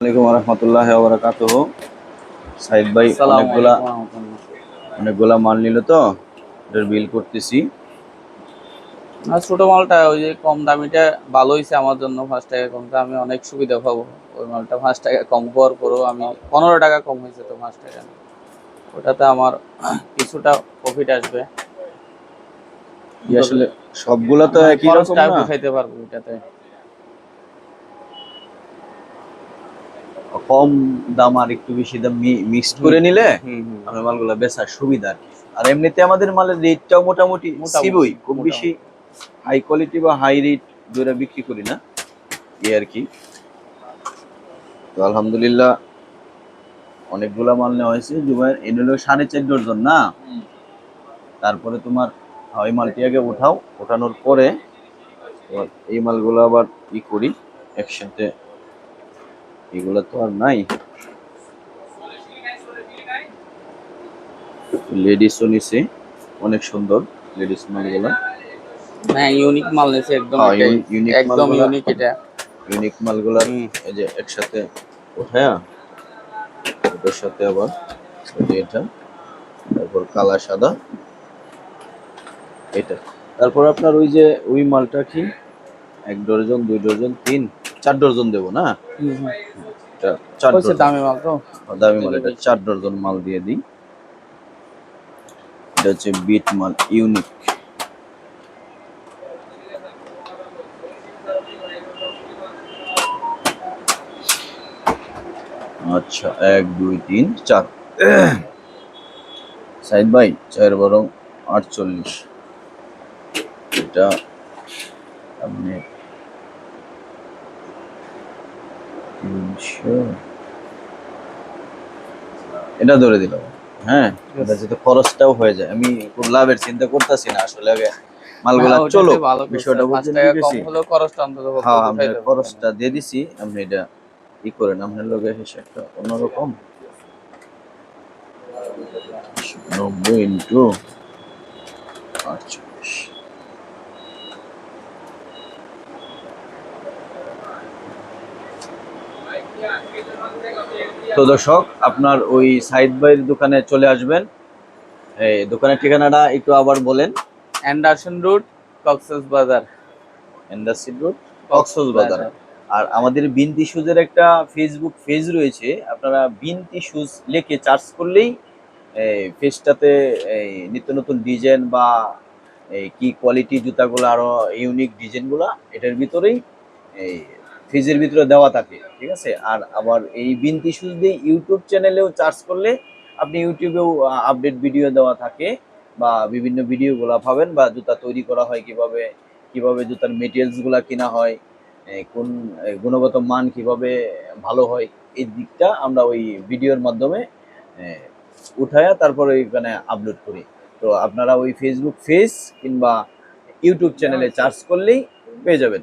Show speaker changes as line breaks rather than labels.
আলাইকুম রহমতুল্লাহ ওবরাকাত সাইদ ভাই অনেকগুলা। অনেকগুলা মাল নিল তো এটার বিল করতেছি।
আর ছোট মালটা ওই যে কম দামিটা ভালো হয়েছে আমার জন্য পাঁচ টাকা কম। আমি অনেক সুবিধা পাবো। ওই মালটা পাঁচ টাকা কম হওয়ার পরেও আমি পনেরো টাকা কম হয়েছে তো পাঁচ টাকা। ওটাতে আমার কিছুটা প্রফিট আসবে।
ই আসলে সবগুলা তো একই রকম না?
উঠাইতে পারব এটাতে
কম দাম আর একটু বেশি দাম মিক্সড করে নিলে আমরা মালগুলা বেচার সুবিধা আর কি। আর এমনিতে আমাদের মালের রেটটাও মোটামুটি সিবই খুব বেশি হাই কোয়ালিটি বা হাই রেট দুইটা বিক্রি করি না এই আর কি। তো আলহামদুলিল্লাহ অনেকগুলা মাল নেওয়া হয়েছে। জুবাইর হলো সাড়ে চার ডজন না? তারপরে তোমার ওই মালটি আগে ওঠাও ওঠানোর পরে এই মালগুলো আবার ই করি একসাথে এগুলো তো আর নাই। লেডিসও নিছে অনেক সুন্দর লেডিস মালগুলো।
হ্যাঁ ইউনিক মাল নিয়েছে একদম
হ্যাঁ, ইউনিক
একদম ইউনিক এটা।
ইউনিক মালগুলা। এই যে একসাথে ওঠায়া ওটার সাথে আবার এটা তারপর কালা সাদা এটা। তারপর আপনার ওই যে ওই মালটা কি? এক ডজন দুই ডজন তিন। চার ডজন দেবো না? চার ডজন।
দামি মাল তো।
দামি মাল এটা চার ডজন মাল দিয়ে দিই। এটা হচ্ছে বিট মাল ইউনিক। আচ্ছা এক দুই তিন চার। সাইদ ভাই চার বরং আটচল্লিশ। এটা আপনি তিনশো এটা ধরে দিলাম হ্যাঁ এটা খরচটাও হয়ে যায় আমি খুব লাভের চিন্তা করতেছি না আসলে আগে মালগুলা
হ্যাঁ,
চলো বিষয়টা বুঝতে পেরেছি
খরচটা
হ্যাঁ খরচটা দিয়ে দিছি আপনি এটা ই করেন আপনার লোকের হিসাবটা অন্যরকম। নব্বই ইন্টু আটচল্লিশ তো দর্শক আপনার ওই সাইদ ভাইয়ের দোকানে চলে আসবেন। এই দোকানের ঠিকানাটা একটু আবার বলেন।
অ্যান্ডারসন রুট কক্সেস বাজার।
এন্ডাসিড রোড কক্সেস বাজার। আর আমাদের বিনতি শুজের একটা ফেসবুক পেজ রয়েছে। আপনারা বিনতি শুজ লিখে চার্জ করলেই এই পেজটাতে এই নিত্য নতুন ডিজাইন বা এই কি কোয়ালিটি জুতাগুলো আরও ইউনিক ডিজাইনগুলো এটার ভিতরেই এই ফেজের ভিতরে দেওয়া থাকে, ঠিক আছে? আর আবার এই বিনতি শুজ দিয়ে ইউটিউব চ্যানেলেও চার্জ করলে আপনি ইউটিউবেও আপডেট ভিডিও দেওয়া থাকে বা বিভিন্ন ভিডিওগুলো পাবেন বা জুতা তৈরি করা হয় কীভাবে কীভাবে জুতার মেটেরিয়ালসগুলা কিনা হয় কোন গুণগত মান কীভাবে ভালো হয়, এই দিকটা আমরা ওই ভিডিওর মাধ্যমে উঠায়া তারপরে ওইখানে আপলোড করি। তো আপনারা ওই ফেসবুক পেজ কিংবা ইউটিউব চ্যানেলে চার্জ করলেই পেয়ে যাবেন।